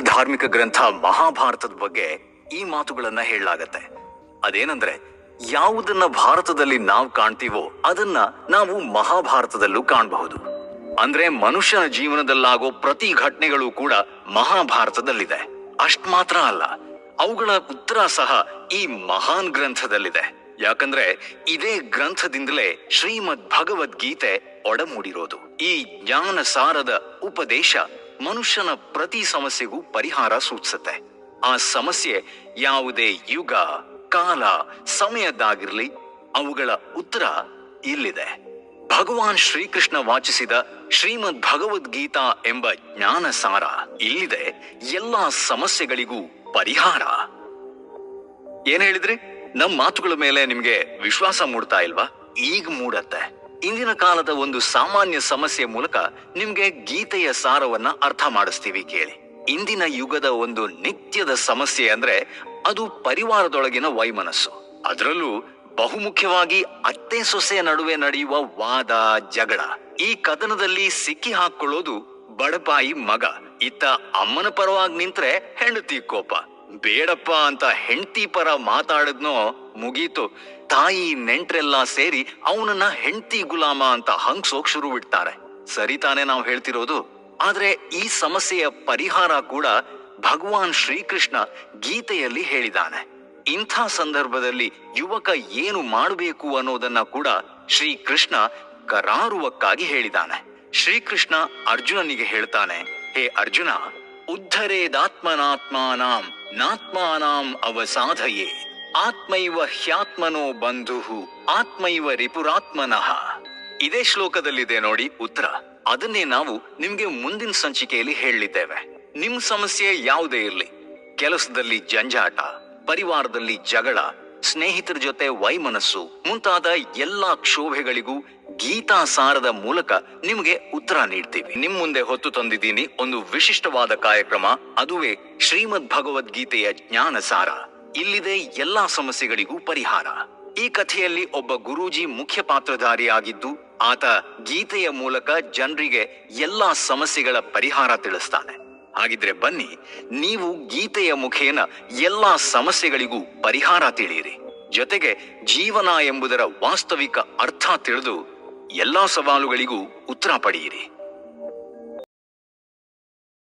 ಧಾರ್ಮಿಕ ಗ್ರಂಥ ಮಹಾಭಾರತದ ಬಗ್ಗೆ ಈ ಮಾತುಗಳನ್ನ ಹೇಳಲಾಗತ್ತೆ. ಅದೇನಂದ್ರೆ, ಯಾವುದನ್ನ ಭಾರತದಲ್ಲಿ ನಾವು ಕಾಣ್ತೀವೋ ಅದನ್ನ ನಾವು ಮಹಾಭಾರತದಲ್ಲೂ ಕಾಣಬಹುದು. ಅಂದ್ರೆ ಮನುಷ್ಯನ ಜೀವನದಲ್ಲಾಗೋ ಪ್ರತಿ ಘಟನೆಗಳು ಕೂಡ ಮಹಾಭಾರತದಲ್ಲಿದೆ. ಅಷ್ಟ್ ಮಾತ್ರ ಅಲ್ಲ, ಅವುಗಳ ಉತ್ತರ ಸಹ ಈ ಮಹಾನ್ ಗ್ರಂಥದಲ್ಲಿದೆ. ಯಾಕಂದ್ರೆ ಇದೇ ಗ್ರಂಥದಿಂದಲೇ ಶ್ರೀಮದ್ ಭಗವದ್ಗೀತೆ ಒಡಮೂಡಿರೋದು. ಈ ಜ್ಞಾನ ಸಾರದ ಉಪದೇಶ ಮನುಷ್ಯನ ಪ್ರತಿ ಸಮಸ್ಯೆಗೂ ಪರಿಹಾರ ಸೂಚಿಸುತ್ತೆ. ಆ ಸಮಸ್ಯೆ ಯಾವುದೇ ಯುಗ, ಕಾಲ, ಸಮಯದ್ದಾಗಿರ್ಲಿ ಅವುಗಳ ಉತ್ತರ ಇಲ್ಲಿದೆ. ಭಗವಾನ್ ಶ್ರೀಕೃಷ್ಣ ವಾಚಿಸಿದ ಶ್ರೀಮದ್ ಭಗವದ್ಗೀತಾ ಎಂಬ ಜ್ಞಾನ ಸಾರ ಇಲ್ಲಿದೆ ಎಲ್ಲಾ ಸಮಸ್ಯೆಗಳಿಗೂ ಪರಿಹಾರ. ಏನ್ ಹೇಳಿದ್ರಿ? ನಮ್ ಮಾತುಗಳ ಮೇಲೆ ನಿಮ್ಗೆ ವಿಶ್ವಾಸ ಮೂಡ್ತಾ ಇಲ್ವಾ? ಈಗ ಮೂಡತ್ತೆ. ಇಂದಿನ ಕಾಲದ ಒಂದು ಸಾಮಾನ್ಯ ಸಮಸ್ಯೆ ಮೂಲಕ ನಿಮ್ಗೆ ಗೀತೆಯ ಸಾರವನ್ನ ಅರ್ಥ ಮಾಡಿಸ್ತೀವಿ ಕೇಳಿ. ಇಂದಿನ ಯುಗದ ಒಂದು ನಿತ್ಯದ ಸಮಸ್ಯೆ ಅಂದ್ರೆ ಅದು ಪರಿವಾರದೊಳಗಿನ ವೈಮನಸ್ಸು. ಅದರಲ್ಲೂ ಬಹುಮುಖ್ಯವಾಗಿ ಅತ್ತೆ ಸೊಸೆಯ ನಡುವೆ ನಡೆಯುವ ವಾದ, ಜಗಳ. ಈ ಕದನದಲ್ಲಿ ಸಿಕ್ಕಿ ಹಾಕೊಳ್ಳೋದು ಬಡಪಾಯಿ ಮಗ. ಇತ್ತ ಅಮ್ಮನ ಪರವಾಗಿ ನಿಂತ್ರೆ ಹೆಂಡತಿ ಕೋಪ. ಬೇಡಪ್ಪ ಅಂತ ಹೆಂಡತಿ ಪರ ಮಾತಾಡದ್ನೋ ಮುಗೀತು. ತಾಯಿ ನೆಂಟ್ರೆಲ್ಲ ಸೇರಿ ಅವನನ್ನ ಹೆಂಡತಿ ಗುಲಾಮ ಅಂತ ಹಂಗ್ಸೋಕ್ ಶುರು ಬಿಡ್ತಾರೆ. ಸರಿ ತಾನೇ ನಾವು ಹೇಳ್ತಿರೋದು. ಆದ್ರೆ ಈ ಸಮಸ್ಯೆಯ ಪರಿಹಾರ ಕೂಡ ಭಗವಾನ್ ಶ್ರೀಕೃಷ್ಣ ಗೀತೆಯಲ್ಲಿ ಹೇಳಿದಾನೆ ಇಂಥ ಸಂದರ್ಭದಲ್ಲಿ ಯುವಕ ಏನು ಮಾಡಬೇಕು ಅನ್ನೋದನ್ನ ಕೂಡ ಶ್ರೀಕೃಷ್ಣ ಕರಾರುವಕ್ಕಾಗಿ ಹೇಳಿದಾನೆ ಶ್ರೀಕೃಷ್ಣ ಅರ್ಜುನನಿಗೆ ಹೇಳ್ತಾನೆ, ಹೇ ಅರ್ಜುನ, ಉದ್ಧರೇದಾತ್ಮನಾತ್ಮಾನಾಂ ನಾತ್ಮಾನಾಂ ಅವಸಾಧಯೇ. ಆತ್ಮೈವ ಹ್ಯಾತ್ಮನೋ ಬಂಧು ಆತ್ಮೈವ ರಿಪುರಾತ್ಮನಃ. ಇದೇ ಶ್ಲೋಕದಲ್ಲಿದೆ ನೋಡಿ ಉತ್ತರ. ಅದನ್ನೇ ನಾವು ನಿಮ್ಗೆ ಮುಂದಿನ ಸಂಚಿಕೆಯಲ್ಲಿ ಹೇಳಿದ್ದೇವೆ. ನಿಮ್ ಸಮಸ್ಯೆ ಯಾವುದೇ ಇರಲಿ. ಕೆಲಸದಲ್ಲಿ ಜಂಜಾಟ, ಪರಿವಾರದಲ್ಲಿ ಜಗಳ ಸ್ನೇಹಿತರ ಜೊತೆ ವೈಮನಸ್ಸು ಮುಂತಾದ ಎಲ್ಲಾ ಕ್ಷೋಭೆಗಳಿಗೂ ಗೀತಾ ಸಾರದ ಮೂಲಕ ನಿಮಗೆ ಉತ್ತರ ನೀಡ್ತೀವಿ. ನಿಮ್ ಮುಂದೆ ಹೊತ್ತು ತಂದಿದ್ದೀನಿ ಒಂದು ವಿಶಿಷ್ಟವಾದ ಕಾರ್ಯಕ್ರಮ, ಅದುವೇ ಶ್ರೀಮದ್ ಭಗವದ್ಗೀತೆಯ ಜ್ಞಾನ ಸಾರ ಇಲ್ಲಿದೆ ಎಲ್ಲಾ ಸಮಸ್ಯೆಗಳಿಗೂ ಪರಿಹಾರ. ಈ ಕಥೆಯಲ್ಲಿ ಒಬ್ಬ ಗುರೂಜಿ ಮುಖ್ಯ ಪಾತ್ರಧಾರಿಯಾಗಿದ್ದು, ಆತ ಗೀತೆಯ ಮೂಲಕ ಜನರಿಗೆ ಎಲ್ಲಾ ಸಮಸ್ಯೆಗಳ ಪರಿಹಾರ ತಿಳಿಸ್ತಾನೆ. ಹಾಗಿದ್ರೆ ಬನ್ನಿ, ನೀವು ಗೀತೆಯ ಮುಖೇನ ಎಲ್ಲಾ ಸಮಸ್ಯೆಗಳಿಗೂ ಪರಿಹಾರ ತಿಳಿಯಿರಿ. ಜೊತೆಗೆ ಜೀವನ ಎಂಬುದರ ವಾಸ್ತವಿಕ ಅರ್ಥ ತಿಳಿದು ಎಲ್ಲಾ ಸವಾಲುಗಳಿಗೂ ಉತ್ತರ ಪಡೆಯಿರಿ.